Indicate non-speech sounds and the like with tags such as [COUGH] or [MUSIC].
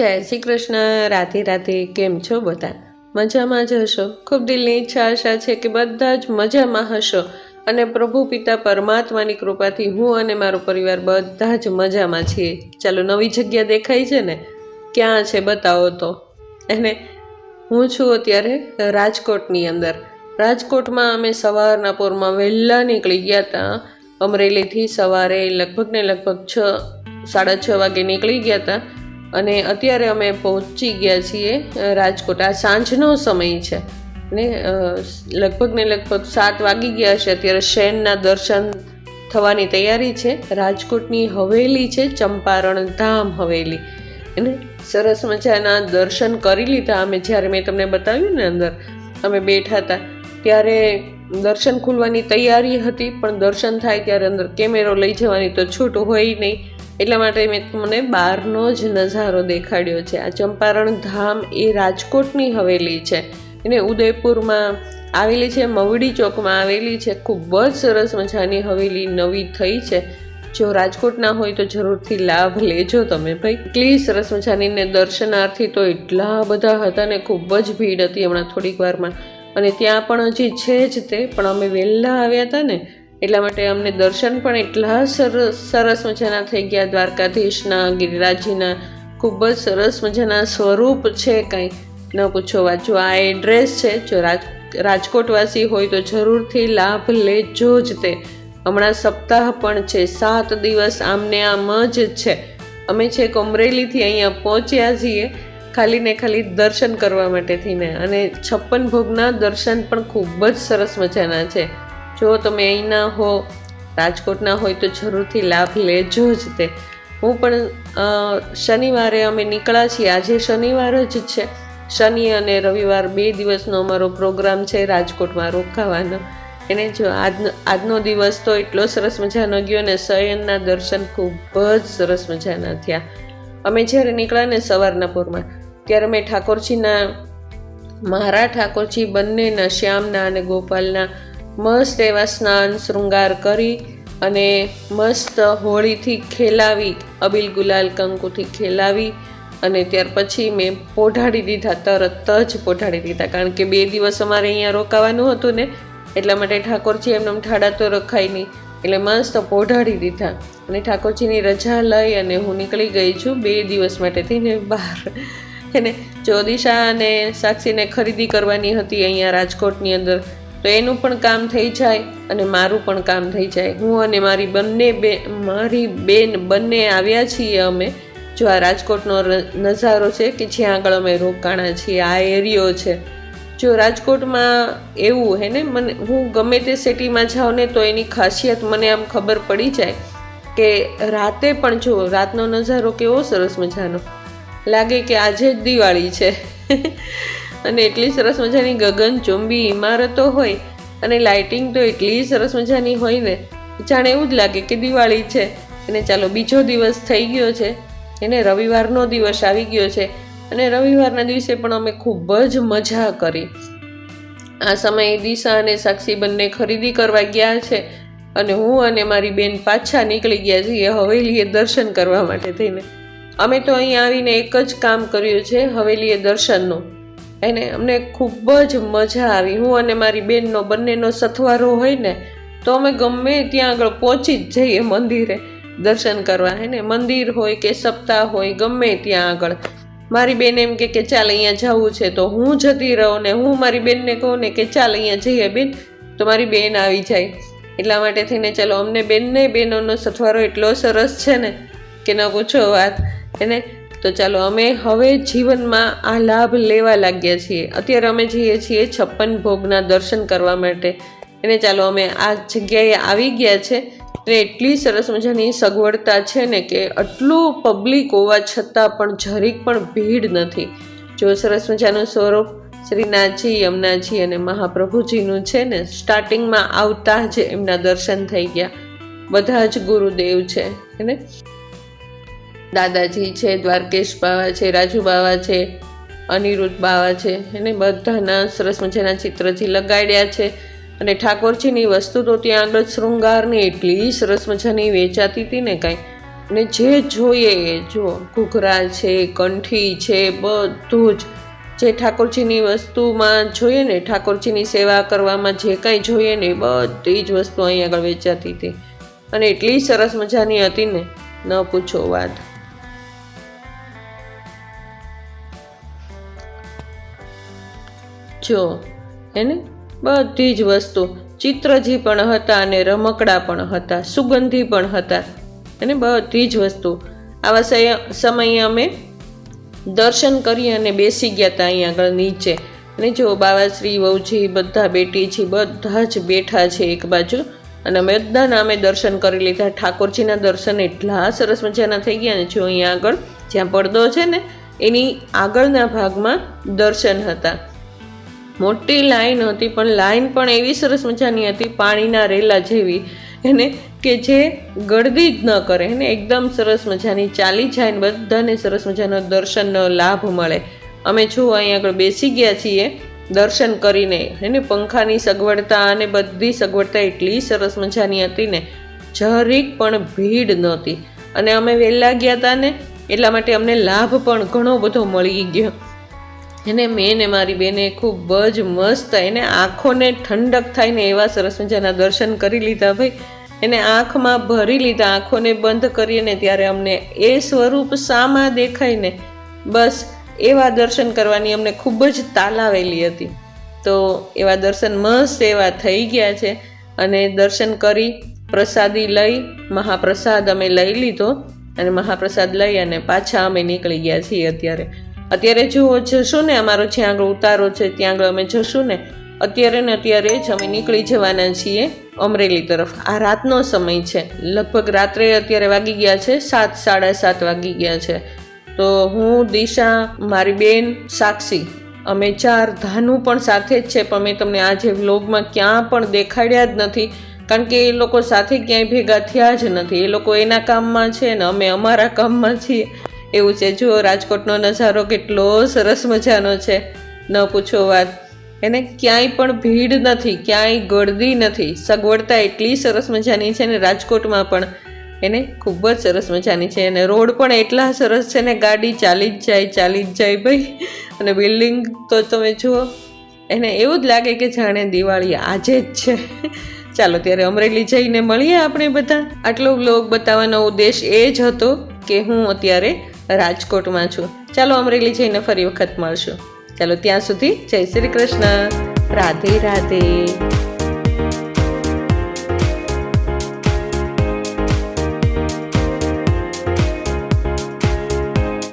જય શ્રી કૃષ્ણ રાધે રાધે, કેમ છો બધા? મજામાં જ હશો? ખૂબ દિલની ઈચ્છા આશા છે કે બધા જ મજામાં હશો. અને પ્રભુ પિતા પરમાત્માની કૃપાથી હું અને મારો પરિવાર બધા જ મજામાં છીએ. ચાલો, નવી જગ્યા દેખાય છે ને? ક્યાં છે બતાવો તો? એને હું છું અત્યારે રાજકોટની અંદર. રાજકોટમાં અમે સવારના પોરમાં વહેલા નીકળી ગયા હતા અમરેલીથી સવારે લગભગ ને લગભગ છ, સાડા છ વાગે નીકળી ગયા હતા અને અત્યારે અમે પહોંચી ગયા છીએ રાજકોટ. આ સાંજનો સમય છે. ને લગભગ ને લગભગ સાત વાગી ગયા છે. અત્યારે શેનના દર્શન થવાની તૈયારી છે. રાજકોટની હવેલી છે, ચંપારણ ધામ હવેલી. અને સરસ મજાના દર્શન કરી લીધા અમે. જ્યારે મેં તમને બતાવ્યું ને અંદર, અમે બેઠા હતા, ત્યારે દર્શન ખુલવાની તૈયારી હતી. પણ દર્શન થાય ત્યારે અંદર કેમેરો લઈ જવાની તો છૂટ હોય નહીં. એટલા માટે મેં મને બહારનો જ નજારો દેખાડ્યો છે. આ ચંપારણ ધામ એ રાજકોટની હવેલી છે. એને ઉદયપુરમાં આવેલી છે, મવડી ચોકમાં આવેલી છે. ખૂબ જ સરસ મજાની હવેલી નવી થઈ છે. જો રાજકોટના હોય તો જરૂરથી લાભ લેજો તમે ભાઈ. એટલી સરસ મજાની ને દર્શનાર્થી તો એટલા બધા હતા ને ખૂબ જ ભીડ હતી હમણાં થોડીક વારમાં. અને ત્યાં પણ હજી છે જ તે, પણ અમે વહેલા આવ્યા હતા ને એટલા માટે અમને દર્શન પણ એટલા સરસ સરસ મજાના થઈ ગયા. દ્વારકાધીશના ગિરિરાજીના ખૂબ જ સરસ મજાના સ્વરૂપ છે. કંઈ ન પૂછો જો આ એડ્રેસ છે, જો રાજ, રાજકોટવાસી હોય તો જરૂરથી લાભ લેજો જ તે. હમણાં સપ્તાહ પણ છે. સાત દિવસ આમને આમ જ છે. અમે છે કોમરેલીથી અહીંયા પહોંચ્યા છીએ ખાલી ને ખાલી દર્શન કરવા માટે થઈને અને છપ્પન ભોગના દર્શન પણ ખૂબ જ સરસ મજાના છે. જો તમે અહીંના હો રાજકોટના હોય તો જરૂરથી લાભ લેજો જ તે. હું પણ શનિવારે અમે નીકળ્યા છીએ. આજે શનિવાર જ છે. શનિ અને રવિવાર બે દિવસનો અમારો પ્રોગ્રામ છે રાજકોટમાં રોકાવાનો. એને જો આજનો આજનો દિવસ તો એટલો સરસ મજાનો ગયો ને શયનના દર્શન ખૂબ જ સરસ મજાના થયા. અમે જ્યારે નીકળ્યા ને સવારના પૂરમાં, ત્યારે મેં ઠાકોરજીના મારા ઠાકોરજી બંનેના, શ્યામના અને ગોપાલના મસ્ત એવા સ્નાન શૃંગાર કરી અને મસ્ત હોળીથી ખેલાવી, અબિલ ગુલાલ કંકુથી ખેલાવી અને ત્યાર પછી મેં પોઢાડી દીધા, તરત જ પોઢાડી દીધા. કારણ કે બે દિવસ અમારે અહીંયા રોકાવાનું હતું ને, એટલા માટે ઠાકોરજી એમને ઠાડા તો રખાય નહીં. એટલે મસ્ત પોઢાડી દીધા. અને ઠાકોરજીની રજા લઈ અને હું નીકળી ગઈ છું બે દિવસ માટે થઈને બહાર. એને જ્યોતિષા અને સાક્ષીને ખરીદી કરવાની હતી અહીંયા રાજકોટની અંદર. તો એનું પણ કામ થઈ જાય અને મારું પણ કામ થઈ જાય. હું અને મારી બંને બે, મારી બેન બંને આવ્યા છીએ અમે, જો આ રાજકોટનો નજારો છે કે જ્યાં આગળ અમે રોકાણા છીએ, આ એરિયો છે. જો રાજકોટમાં એવું હે ને, મને, હું ગમે તે સિટીમાં જાઉં ને તો એની ખાસિયત મને આમ ખબર પડી જાય કે રાતે પણ જો રાતનો નજારો કેવો સરસ મજાનો લાગે કે આજે જ દિવાળી છે. [LAUGHS] અને એટલી સરસ મજાની ગગનચુંબી ઇમારતો હોય અને લાઇટિંગ તો એટલી સરસ મજાની હોય ને, જાણે એવું જ લાગે કે દિવાળી છે. અને ચાલો, બીજો દિવસ થઈ ગયો છે. એને રવિવારનો દિવસ આવી ગયો છે. અને રવિવારના દિવસે પણ અમે ખૂબ જ મજા કરી. આ સમયે દિશા અને સાક્ષી બંને ખરીદી કરવા ગયા છે અને હું અને મારી બેન પાછા નીકળી ગયા છીએ હવેલીએ દર્શન કરવા માટે થઈને. અમે તો અહીં આવીને એક જ કામ કર્યું છે, હવેલીએ દર્શનનું. એને અમને ખૂબ જ મજા આવી. હું અને મારી બેનનો બંનેનો સથવારો હોય ને તો અમે ગમે ત્યાં આગળ પહોંચી જ જઈએ મંદિરે. દર્શન કરવા હે ને મંદિર હોય કે સપ્તાહ હોય, ગમે ત્યાં આગળ. મારી બેન એમ કે કે ચાલ અહીંયા જવું છે, તો હું જતી રહું ને હું મારી બેનને કહું ને કે ચાલ અહીંયા જઈએ બેન, તો મારી બેન આવી જાય. એટલા માટે થઈને ચાલો અમને બેનને બહેનોનો સથવારો એટલો સરસ છે ને, કે ન પૂછો વાત. એને તો ચાલો અમે હવે જીવનમાં આ લાભ લેવા લાગ્યા છીએ. અત્યારે અમે જઈએ છીએ છપ્પન ભોગના દર્શન કરવા માટે. એને ચાલો અમે આ જગ્યાએ આવી ગયા છે. ને એટલી સરસ મજાની સગવડતા છે ને કે આટલું પબ્લિક હોવા છતાં પણ જરીક પણ ભીડ નથી. જો સરસ મજાનું સ્વરૂપ શ્રીનાથજી યમુનાજી અને મહાપ્રભુજીનું છે ને સ્ટાર્ટિંગમાં આવતા જ એમના દર્શન થઈ ગયા. બધા જ ગુરુદેવ છે એને દાદાજી છે, દ્વારકેશ બાવા છે, રાજુ બાવા છે, અનિરુદ્ધ બાવા છે, એને બધાના સરસ મજાના ચિત્રથી લગાડ્યા છે. અને ઠાકોરજીની વસ્તુ તો ત્યાં આગળ શૃંગારની એટલી સરસ મજાની વેચાતી હતી ને કાંઈ. અને જે જોઈએ એ જો, ઘૂઘરા છે, કંઠી છે, બધું જ. જે ઠાકોરજીની વસ્તુમાં જોઈએ ને, ઠાકોરજીની સેવા કરવામાં જે કાંઈ જોઈએ ને બધી જ વસ્તુ અહીં આગળ વેચાતી હતી. અને એટલી સરસ મજાની હતી ને, ન પૂછો વાત. જો એને બધી જ વસ્તુ. ચિત્રજી પણ હતા અને રમકડા પણ હતા. સુગંધી પણ હતા. અને બધી જ વસ્તુ. આવા સમયે અમે દર્શન કરી અને બેસી ગયા હતા અહીં આગળ નીચે. અને જો બાવાશ્રી, વહુજી, બધા બેટીજી બધા જ બેઠા છે એક બાજુ. અને અમે બધાના અમે દર્શન કરી લીધા. ઠાકોરજીના દર્શન એટલા સરસ મજાના થઈ ગયા ને જો અહીંયા આગળ, જ્યાં પડદો છે ને, એની આગળના ભાગમાં દર્શન હતા. મોટી લાઈન હતી, પણ લાઈન પણ એવી સરસ મજાની હતી, પાણીના રેલા જેવી. એને કે જે ગળદી જ ન કરે, એને એકદમ સરસ મજાની ચાલી જાય ને બધાને સરસ મજાનો દર્શનનો લાભ મળે. અમે જો અહીં આગળ બેસી ગયા છીએ, દર્શન કરીને, એને પંખાની સગવડતા અને બધી સગવડતા એટલી સરસ મજાની હતી ને, જરીક પણ ભીડ નહોતી. અને અમે વહેલા ગયા હતા ને, એટલા માટે અમને લાભ પણ ઘણો બધો મળી ગયો. એને મેં ને મારી બેને ખૂબ જ મસ્ત એને આંખોને ઠંડક થાય ને એવા સરસ મજાના દર્શન કરી લીધા ભાઈ. એને આંખમાં ભરી લીધા, આંખોને બંધ કરીને ત્યારે અમને એ સ્વરૂપ સામા દેખાય ને, બસ એવા દર્શન કરવાની અમને ખૂબ જ તાલાવેલી હતી. તો એવા દર્શન મસ્ત એવા થઈ ગયા છે અને દર્શન કરી પ્રસાદી લઈ, મહાપ્રસાદ અમે લઈ લીધો અને મહાપ્રસાદ લઈ અને પાછા અમે નીકળી ગયા છીએ અત્યારે. અત્યારે જો જશું ને, અમારો જ્યાં આગળ ઉતારો છે, ત્યાં આગળ અમે જશું ને, અત્યારે ને અત્યારે જ અમે નીકળી જવાના છીએ અમરેલી તરફ. આ રાતનો સમય છે. લગભગ રાત્રે અત્યારે વાગી ગયા છે, સાત, સાડા સાત વાગી ગયા છે. તો હું, દિશા, મારી બેન, સાક્ષી, અમે ચાર, ધાનું પણ સાથે જ છે, પણ મેં તમને આજે વ્લોગમાં ક્યાં પણ દેખાડ્યા જ નથી, કારણ કે એ લોકો સાથે ક્યાંય ભેગા થયા જ નથી. એ લોકો એના કામમાં છે ને, અમે અમારા કામમાં છીએ. એવું છે, જો રાજકોટનો નજારો કેટલો સરસ મજાનો છે. ન પૂછો વાત. એને ક્યાંય પણ ભીડ નથી, ક્યાંય ગળદી નથી. સગવડતા એટલી સરસ મજાની છે ને રાજકોટમાં પણ. એને ખૂબ જ સરસ મજાની છે. અને રોડ પણ એટલા સરસ છે ને ગાડી ચાલી જ જાય, ચાલી જ જાય ભાઈ. અને બિલ્ડિંગ તો તમે જુઓ, એને એવું જ લાગે કે જાણે દિવાળી આજે જ છે. ચાલો ત્યારે અમરેલી જઈને મળીએ આપણે બધા. આટલો બ્લોગ બતાવવાનો ઉદ્દેશ એ જ હતો કે હું અત્યારે રાજકોટમાં છું. ચાલો અમરેલી જઈને ફરી વખત મળશું. ચાલો ત્યાં સુધી જય શ્રી કૃષ્ણ. રાધે રાધે.